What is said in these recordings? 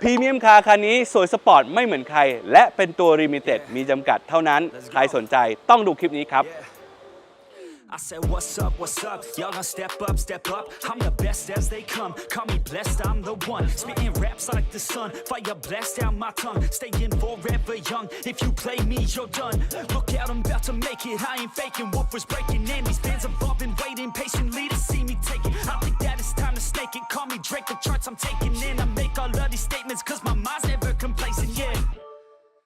พรีเมียมคาร์คันนี้สวยสปอร์ตไม่เหมือนใคร และเป็นตัวลิมิเต็ดมีจำกัดเท่านั้น ใครสนใจต้องดูคลิปนี้ครับ I said, What's up, what's up? Y'all gonna step up, step up. I'm the best as they come. Call me blessed, I'm the one. Spitting raps like the sun. Fire blast out my tongue. Staying forever young. If you play me, you're done. Look out, I'm about to make it. I ain't faking. Woofers breaking in. These fans have all been waiting patiently to see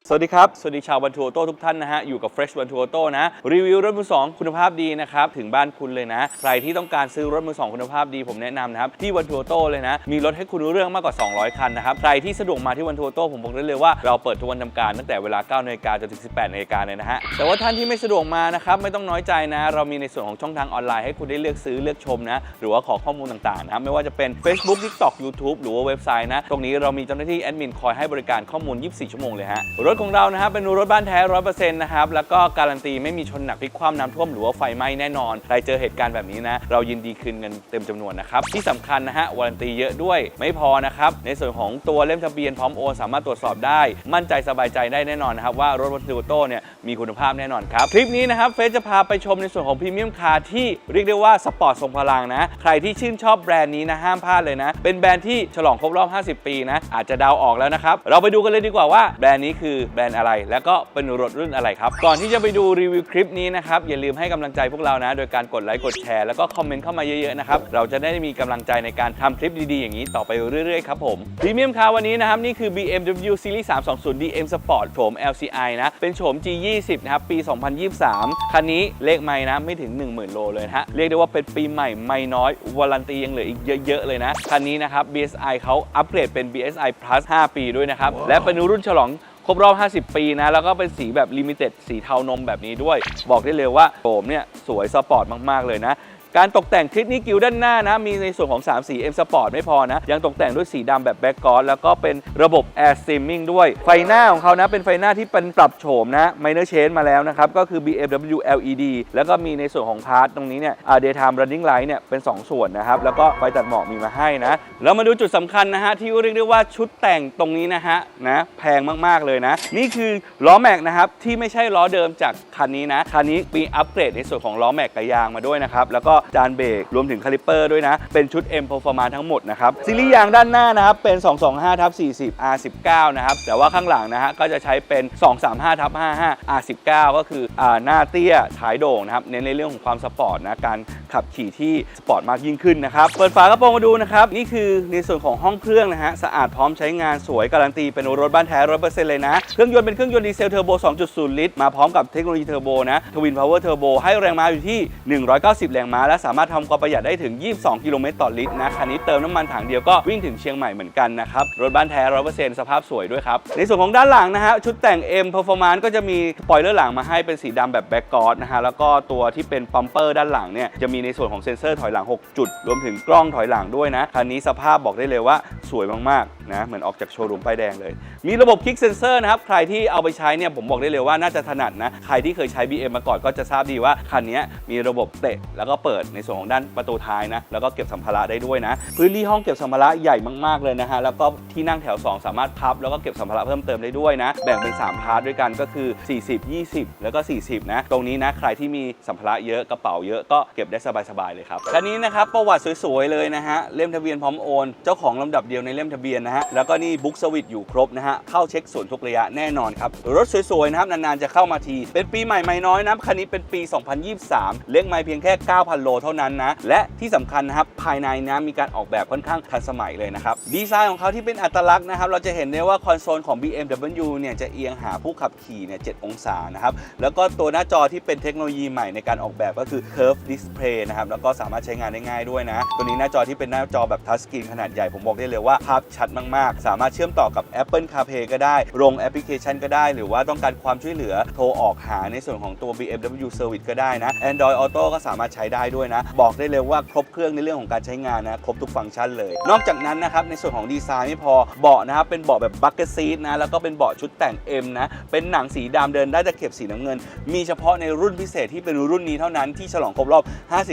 สวัสดีครับ สวัสดีชาววันทัวโต้ทุกท่านนะฮะ อยู่กับ Fresh วันทัวโต้นะ รีวิวรถมือสองคุณภาพดีนะครับ ถึงบ้านคุณเลยนะ ใครที่ต้องการซื้อรถมือสองคุณภาพดีผมแนะนำนะครับ ที่วันทัวโต้เลยนะ มีรถให้คุณรู้เรื่องมากกว่า 200 คันนะครับ ใครที่สะดวกมาที่วันทัวโต้ผมบอกได้เลยว่าเราเปิดทุกวันทำการตั้งแต่เวลา9นาฬิกาจนถึง 18นาฬิกาเลยนะฮะ แต่ว่าท่านที่ไม่สะดวกมานะครับไม่ต้องน้อยใจนะ เรามีในส่วนของช่องทางออนไลน์ให้คุณได้เลือกซื้อเลือกชมนะ หรือว่าขอข้อมูลต่างๆนะครับไม่ว่าจะเป็น Facebook TikTok YouTube หรือว่าเว็บไซต์นะ ตรงนี้เรามีเจ้าหน้าที่แอดมินคอยให้บริการข้อมูล 24 ชั่วโมงเลยฮะรถของเรานะครับเป็นรถบ้านแท้100%นต์นะครับแล้วก็การันตีไม่มีชนหนักพลิกคว่ำน้ำท่วมหรือว่าไฟไหม้แน่นอนใครเจอเหตุการณ์แบบนี้นะเรายินดีคืนเงินเต็มจำนวนนะครับที่สำคัญนะฮะวารันตีเยอะด้วยไม่พอนะครับในส่วนของตัวเล่มทะเบียนพร้อมโอนสามารถตรวจสอบได้ มั่นใจสบายใจได้แน่นอนนะครับว่ารถบนทูโต้เนี่ยมีคุณภาพแน่นอนครับคลิปนี้นะครับเฟซจะพาไปชมในส่วนของพรีเมียมคาร์ที่เรียกได้ว่าสปอร์ตทรงพลังนะใครที่ชื่นชอบแบรนด์นี้นะห้ามพลาดเลยนะ เป็นแบรนด์ที่ฉลองครบรอบ 50 ปีนะอาจจะเดาออกแล้วนะครับเราไปดูกันเลยดีกว่าว่าแบรนด์นี้คือแบรนด์อะไร แล้วก็เป็นรถรุ่นอะไรครับ ก่อนที่จะไปดูรีวิวคลิปนี้นะครับ อย่าลืมให้กำลังใจพวกเรานะ โดยการกดไลค์กดแชร์แล้วก็คอมเมนต์เข้ามาเยอะๆนะครับ เราจะได้มีกำลังใจในการทำคลิปดีๆอย่างนี้ต่อไปเรื่อยๆครับผมพรีเมียมคาร์วันนี้นะครับนี่คือ BMW Series 320 DM Sport โฉม LCI นะเป็นโฉม G20 นะครับปี 2023 คันนี้เลขไม่นะไม่ถึง 10,000 โลเลยนะฮะเรียกได้ว่าเป็นปีใหม่ไม่น้อยวารันตียังเหลืออีกเยอะๆเลยนะคันนี้นะครับ BSI เขาอัปเกรดเป็น BSI Plus 5 ปีด้วยนะครับ และเป็นรุ่นฉลอง ครบรอบ 50 ปีนะ แล้วก็เป็นสีแบบลิมิเต็ดสีเทานมแบบนี้ด้วย บอกได้เลยว่าโฉมเนี่ยสวยสปอร์ตมาก ๆ เลยนะ การตกแต่งคลิปนี้กิวด้านหน้านะมีในส่วนของ 3 สี M Sport ไม่พอนะ ยังตกแต่งด้วยสีดำแบบแบ็กกอ d แล้วก็เป็นระบบ Air Streaming ด้วย ไฟหน้าของเขานะ เป็นไฟหน้าที่เป็นปรับโฉมนะ Minor Change มาแล้วนะครับ ก็คือ BMW LED แล้วก็มีในส่วนของพาร์ทตรงนี้เนี่ยอ่า Daytime Running Light เนี่ยเป็น 2 ส่วนนะครับ แล้วก็ไฟตัดหมอกมีมาให้นะ แล้วมาดูจุดสำคัญนะฮะ ที่เรียกได้ว่าชุดแต่งตรงนี้นะฮะนะแพงมากๆเลยนะ นี่คือล้อแม็กนะครับที่ไม่ใช่ล้อเดิมจากคันนี้นะคันนี้มีอัปเกรดในส่วนของล้อแม็กกับยางมาด้วยนะครับแล้วก็จานเบรกรวมถึงคาลิปเปอร์ด้วยนะ เป็นชุด M Performance ทั้งหมดนะครับซีรีส์ยางด้านหน้านะครับเป็น 225ทับ40 R19 นะครับแต่ว่าข้างหลังนะฮะก็จะใช้เป็น 235ทับ55 R19 ก็คืออ่าหน้าเตี้ยท้ายโด่งนะครับเน้นในเรื่องของความสปอร์ตนะการขับขี่ที่สปอร์ตมากยิ่งขึ้นนะครับเปิดฝากระโปรงมาดูนะครับนี่คือในส่วนของห้องเครื่องนะฮะสะอาดพร้อมใช้งานสวยการันตีเป็นรถบ้านแท้100%เลยนะ เครื่องยนต์เป็นเครื่องยนต์ดีเซลเทอร์โบ 2.0 ลิตร มาพร้อมกับเทคโนโลยีเทอร์โบนะทวินพาวเวอร์เทอร์โบให้แรงม้าอยู่ที่ 190 แรงม้าและสามารถทำความประหยัดได้ถึง 22 กิโลเมตรต่อลิตรนะคันนี้เติมน้ำมันถังเดียวก็วิ่งถึงเชียงใหม่เหมือนกันนะครับรถบ้านแท้100%สภาพสวยด้วยครับ ในส่วนของด้านหลังนะฮะชุดแต่ง M Performance ก็จะมีสปอยเลอร์หลังมาให้เป็นสีดำแบบแบ็กกอ d นะฮะแล้วก็ตัวที่เป็นปัมเปอร์ด้านหลังเนี่ยจะมีในส่วนของเซ็นเซอร์ถอยหลัง 6 จุด รวมถึงกล้องถอยหลังด้วยนะคันนี้สภาพบอกได้เลยว่าสวยมากๆนะเหมือนออกจากโชว์รูมป้ายแดงเลย มีระบบคลิกเซนเซอร์นะครับ ใครที่เอาไปใช้เนี่ยผมบอกได้เลยว่าน่าจะถนัดนะ ใครที่เคยใช้ BM มาก่อนก็จะทราบดีว่า คันนี้มีระบบเตะ แล้วก็เปิดในส่วนของด้านประตูท้ายนะ แล้วก็เก็บสัมภาระได้ด้วยนะ พื้นที่ห้องเก็บสัมภาระใหญ่มากๆเลยนะฮะ แล้วก็ที่นั่งแถว 2 สามารถพับ แล้วก็เก็บสัมภาระเพิ่มเติมได้ด้วยนะ แบ่งเป็น 3 พาร์ทด้วยกันก็คือ 40 20 แล้วก็ 40 นะ ตรงนี้นะใครที่มีสัมภาระเยอะกระเป๋าเยอะก็เก็บได้สบายๆเลยครับคันนี้นะครับประวัติสวยๆเลยนะฮะเล่มทะเบียนพร้อมโอน เจ้าของลำดับเดียวในเล่มทะเบียนนะฮะแล้วก็นี่บุ๊กสวิตอยู่ครบนะฮะเข้าเช็คส่วนทุกระยะแน่นอนครับ รถสวยๆนะครับนานๆจะเข้ามาที เป็นปีใหม่ไม่น้อยนะคันนี้เป็นปี 2023 เล็กไม่เพียงแค่ 9,000 โลเท่านั้นนะ และที่สำคัญนะครับภายในนะมีการออกแบบค่อนข้างทันสมัยเลยนะครับ ดีไซน์ของเขาที่เป็นอัตลักษณ์นะครับ เราจะเห็นได้ว่าคอนโซลของ BMW เนี่ยจะเอียงหาผู้ขับขี่เนี่ย7องศานะครับ แล้วก็ตัวหน้าจอที่เป็นเทคโนโลยีใหม่ในการออกแบบก็คือ Curve Display นะครับ แล้วก็สามารถใช้งานได้ง่ายด้วยนะ ตัวนี้หน้าจอที่เป็นหน้าจอแบบทัชสกรีนขนาดใหญ่ผมบอกได้เลยว่าภาพชัดมากๆ สามารถเชื่อมต่อกับ Apple CarPlay ก็ได้ ลงแอปพลิเคชันก็ได้ หรือว่าต้องการความช่วยเหลือโทรออกหาในส่วนของตัว BMW Service ก็ได้นะ Android Auto ก็สามารถใช้ได้ด้วยนะ บอกได้เลยว่าครบเครื่องในเรื่องของการใช้งานนะครบทุกฟังก์ชันเลย นอกจากนั้นนะครับในส่วนของดีไซน์ไม่พอเบาะนะครับเป็นเบาะแบบบักเก็ตซีทนะแล้วก็เป็นเบาะชุดแต่ง M นะเป็นหนังสีดำเดินได้ตะเข็บสีน้ำเงิน มีเฉพาะในรุ่นพิเศษที่เป็นรุ่นนี้เท่านั้นที่ฉลองครบรอบ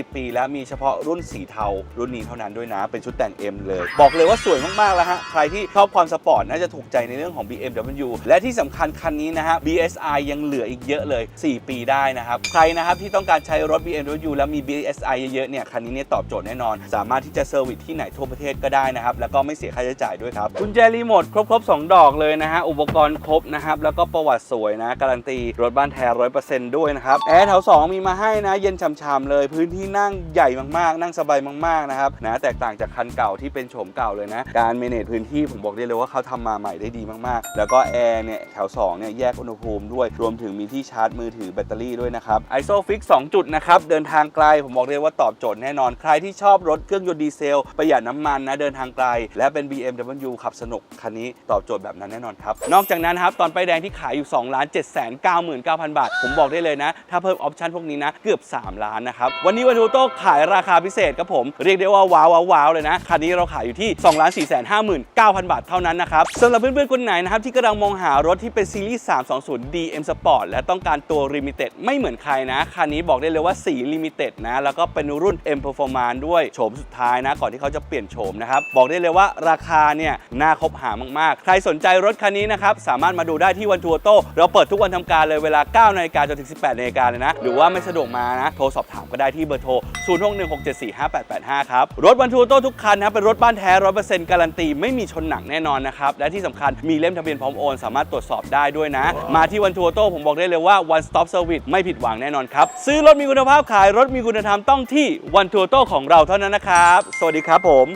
50 ปี แล้วมีเฉพาะรุ่นสีเทารุ่นนี้เท่านั้นด้วยนะ เป็นชุดแต่ง M เลย บอกเลยว่าสวยมากๆแล้วฮะใครที่ชอบความสปอร์ตน่าจะถูกใจในเรื่องของ BMW และที่สำคัญคันนี้นะฮะ BSI ยังเหลืออีกเยอะเลย 4 ปีได้นะครับ ใครนะครับที่ต้องการใช้รถ BMW แล้วมี BSI เยอะๆเนี่ยคันนี้เนี่ยตอบโจทย์แน่นอน สามารถที่จะเซอร์วิสที่ไหนทั่วประเทศก็ได้นะครับ แล้วก็ไม่เสียค่าใช้จ่ายด้วยครับกุญแจรีโมทครบๆ 2 ดอกเลยนะฮะอุปกรณ์ครบนะครับแล้วก็ประวัติสวยนะการันตีรถบ้านแท้ร้อยเปอร์เซ็นต์ด้วยนะครับแอร์แถว2มีมาให้นะ เย็นช่ำๆเลย พื้นที่นั่งใหญ่มากๆ นั่งสบายมากๆนะครับนะแตกต่างจากคันเก่าที่เป็นโฉมเก่าเลยนะการเมเนจพื้นที่ผมบอกได้เลยว่าเขาทำมาใหม่ได้ดีมากๆ แล้วก็แอร์เนี่ยแถว2เนี่ยแยกอุณหภูมิด้วย รวมถึงมีที่ชาร์จมือถือแบตเตอรี่ด้วยนะครับ ISOFIX 2 จุดนะครับ เดินทางไกล ผมบอกเลยว่าตอบโจทย์แน่นอน ใครที่ชอบรถเครื่องยนต์ดีเซล ประหยัดน้ำมันนะเดินทางไกล และเป็น BMW ขับสนุกคันนี้ตอบโจทย์แบบนั้นแน่นอนครับ นอกจากนั้นครับตอนไปแดงที่ขายอยู่2 7 9 9 9 0 0 บาท ผมบอกได้เลยนะ ถ้าเพิ่มออปชั่นพวกนี้นะเกือบ 3 ล้านนะครับวันนี้วันทูโต้ขายราคาพิเศษครับผมเรียกได้ว่าว้าวว้าวว้าวเลยนะคันนี้เราขายอยู่ที่2 4 5 9 0 0 0 บาทเท่านั้นนะครับสำหรับเพื่อนๆคนไหนนะครับที่กำลังมองหารถที่เป็นซีรีส์ 320 DM Sport และต้องการตัว Limited ไม่เหมือนใครนะ คันนี้บอกได้เลยว่าสี Limited นะ แล้วก็เป็นรุ่น M Performance ด้วยโฉมสุดท้ายนะ ก่อนที่เขาจะเปลี่ยนโฉมนะครับ บอกได้เลยว่าราคาเนี่ย น่าคบหามากๆ ใครสนใจรถคันนี้นะครับ สามารถมาดูได้ที่วันทัวร์โต้เราเปิดทุกวันทำการเลยเวลา9นาฬิกาจนถึง 18นาฬิกาเลยนะ หรือว่าไม่สะดวกมานะ โทรสอบถามก็ได้ที่เบอร์โทร 0616745885 ครับ รถวันทัวร์โต้ทุกคันนะครับเป็นรถบ้านแท้100%การันตี ไม่มีชนหนักแน่นอนนะครับ และที่สำคัญมีเล่มทะเบียนพร้อมโอน สามารถตรวจสอบได้ด้วยนะ มาที่วันทัวโต้ผมบอกได้เลยว่า one stop service ไม่ผิดหวังแน่นอนครับ ซื้อรถมีคุณภาพขายรถมีคุณธรรมต้องที่วันทัวโต้ของเราเท่านั้นนะครับ สวัสดีครับผม